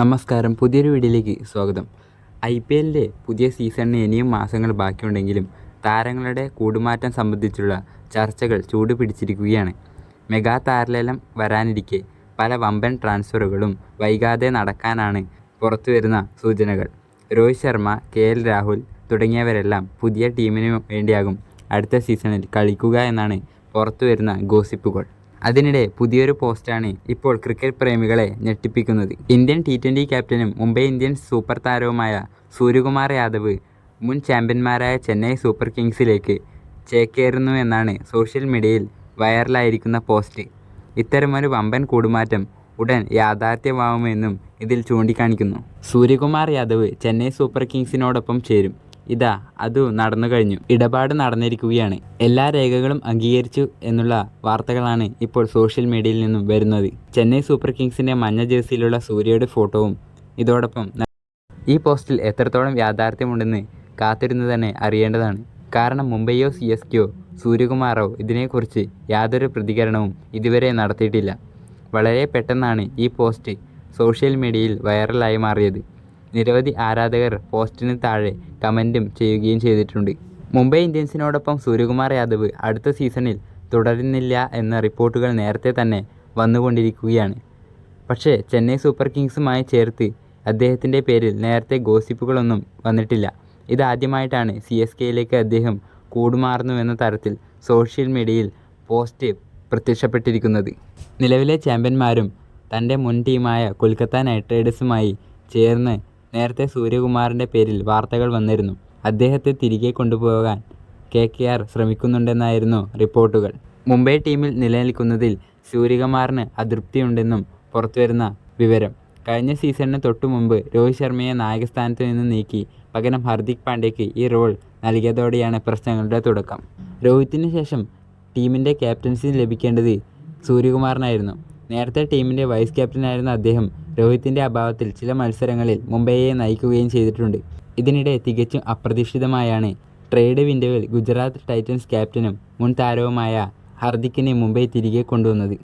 നമസ്കാരം. പുതിയൊരു വീഡിയോയിലേക്ക് സ്വാഗതം. ഐ പി എല്ലിന്റെ പുതിയ സീസണിന് ഇനിയും മാസങ്ങൾ ബാക്കിയുണ്ടെങ്കിലും താരങ്ങളുടെ കൂടുമാറ്റം സംബന്ധിച്ചുള്ള ചർച്ചകൾ ചൂട് പിടിച്ചിരിക്കുകയാണ്. മെഗാ താരലേലം വരാനിരിക്കെ പല വമ്പൻ ട്രാൻസ്ഫറുകളും വൈകാതെ നടക്കാനാണ് പുറത്തു വരുന്ന സൂചനകൾ. രോഹിത് ശർമ്മ കെ എൽ രാഹുൽ തുടങ്ങിയവരെല്ലാം പുതിയ ടീമിന് വേണ്ടിയാകും അടുത്ത സീസണിൽ കളിക്കുക എന്നാണ് പുറത്തു വരുന്ന ഗോസിപ്പുകൾ. അതിനിടെ പുതിയൊരു പോസ്റ്റാണ് ഇപ്പോൾ ക്രിക്കറ്റ് പ്രേമികളെ ഞെട്ടിപ്പിക്കുന്നത്. ഇന്ത്യൻ ടി ട്വന്റി ക്യാപ്റ്റനും മുംബൈ ഇന്ത്യൻസ് സൂപ്പർ താരവുമായ സൂര്യകുമാർ യാദവ് മുൻ ചാമ്പ്യന്മാരായ ചെന്നൈ സൂപ്പർ കിങ്സിലേക്ക് ചേക്കേറുന്നു എന്നാണ് സോഷ്യൽ മീഡിയയിൽ വൈറലായിരിക്കുന്ന പോസ്റ്റ്. ഇത്തരമൊരു വമ്പൻ കൂടുമാറ്റം ഉടൻ യാഥാർത്ഥ്യമാവുമെന്നും ഇതിൽ ചൂണ്ടിക്കാണിക്കുന്നു. സൂര്യകുമാർ യാദവ് ചെന്നൈ സൂപ്പർ കിങ്സിനോടൊപ്പം ചേരും. ഇതാ അതു നടന്നു കഴിഞ്ഞു. ഇടപാട് നടന്നിരിക്കുകയാണ്. എല്ലാ രേഖകളും അംഗീകരിച്ചു എന്നുള്ള വാർത്തകളാണ് ഇപ്പോൾ സോഷ്യൽ മീഡിയയിൽ നിന്നും വരുന്നത്. ചെന്നൈ സൂപ്പർ കിങ്സിന്റെ മഞ്ഞ ജേഴ്സിയിലുള്ള സൂര്യയുടെ ഫോട്ടോവും ഇതോടൊപ്പം ഈ പോസ്റ്റിൽ എത്രത്തോളം യാഥാർത്ഥ്യമുണ്ടെന്ന് കാത്തിരുന്ന് തന്നെ അറിയേണ്ടതാണ്. കാരണം മുംബൈയോ സി എസ് കെയോ സൂര്യകുമാറോ ഇതിനെക്കുറിച്ച് യാതൊരു പ്രതികരണവും ഇതുവരെ നടത്തിയിട്ടില്ല. വളരെ പെട്ടെന്നാണ് ഈ പോസ്റ്റ് സോഷ്യൽ മീഡിയയിൽ വൈറലായി മാറിയത്. നിരവധി ആരാധകർ പോസ്റ്റിന് താഴെ കമന്റും ചെയ്യുകയും ചെയ്തിട്ടുണ്ട്. മുംബൈ ഇന്ത്യൻസിനോടൊപ്പം സൂര്യകുമാർ യാദവ് അടുത്ത സീസണിൽ തുടരുന്നില്ല എന്ന റിപ്പോർട്ടുകൾ നേരത്തെ തന്നെ വന്നുകൊണ്ടിരിക്കുകയാണ്. പക്ഷേ ചെന്നൈ സൂപ്പർ കിങ്സുമായി ചേർത്ത് അദ്ദേഹത്തിന്റെ പേരിൽ നേരത്തെ ഗോസിപ്പുകളൊന്നും വന്നിട്ടില്ല. ഇതാദ്യമായിട്ടാണ് സി എസ് കെയിലേക്ക് അദ്ദേഹം കൂടുമാറുന്നുവെന്ന തരത്തിൽ സോഷ്യൽ മീഡിയയിൽ പോസ്റ്റ് പ്രത്യക്ഷപ്പെട്ടിരിക്കുന്നത്. നിലവിലെ ചാമ്പ്യന്മാരും തന്റെ മുൻ ടീമായ കൊൽക്കത്ത നൈറ്റ് റൈഡേഴ്സുമായി ചേർന്ന് നേരത്തെ സൂര്യകുമാറിന്റെ പേരിൽ വാർത്തകൾ വന്നിരുന്നു. അദ്ദേഹത്തെ തിരികെ കൊണ്ടുപോകാൻ കെ കെ ആർ ശ്രമിക്കുന്നുണ്ടെന്നായിരുന്നു റിപ്പോർട്ടുകൾ. മുംബൈ ടീമിൽ നിലനിൽക്കുന്നതിൽ സൂര്യകുമാറിന് അതൃപ്തിയുണ്ടെന്നും പുറത്തുവരുന്ന വിവരം. കഴിഞ്ഞ സീസണിന് തൊട്ടു മുമ്പ് രോഹിത് ശർമ്മയെ നായകസ്ഥാനത്ത് നിന്ന് നീക്കി പകരം ഹർദിക് പാണ്ഡ്യയ്ക്ക് ഈ റോൾ നൽകിയതോടെയാണ് പ്രശ്നങ്ങളുടെ തുടക്കം. രോഹിത്തിന് ശേഷം ടീമിന്റെ ക്യാപ്റ്റൻസി ലഭിക്കേണ്ടത് സൂര്യകുമാറിനായിരുന്നു. നേരത്തെ ടീമിന്റെ വൈസ് ക്യാപ്റ്റനായിരുന്ന അദ്ദേഹം രോഹിത്തിന്റെ അഭാവത്തിൽ ചില മത്സരങ്ങളിൽ മുംബൈയെ നയിക്കുകയും ചെയ്തിട്ടുണ്ട്. ഇതിനിടെ തികച്ചും അപ്രതീക്ഷിതമായാണ് ട്രേഡ് വിൻഡോയിൽ ഗുജറാത്ത് ടൈറ്റൻസ് ക്യാപ്റ്റനും മുൻ താരവുമായ ഹർദിക്കിനെ മുംബൈ തിരികെ കൊണ്ടുവന്നത്.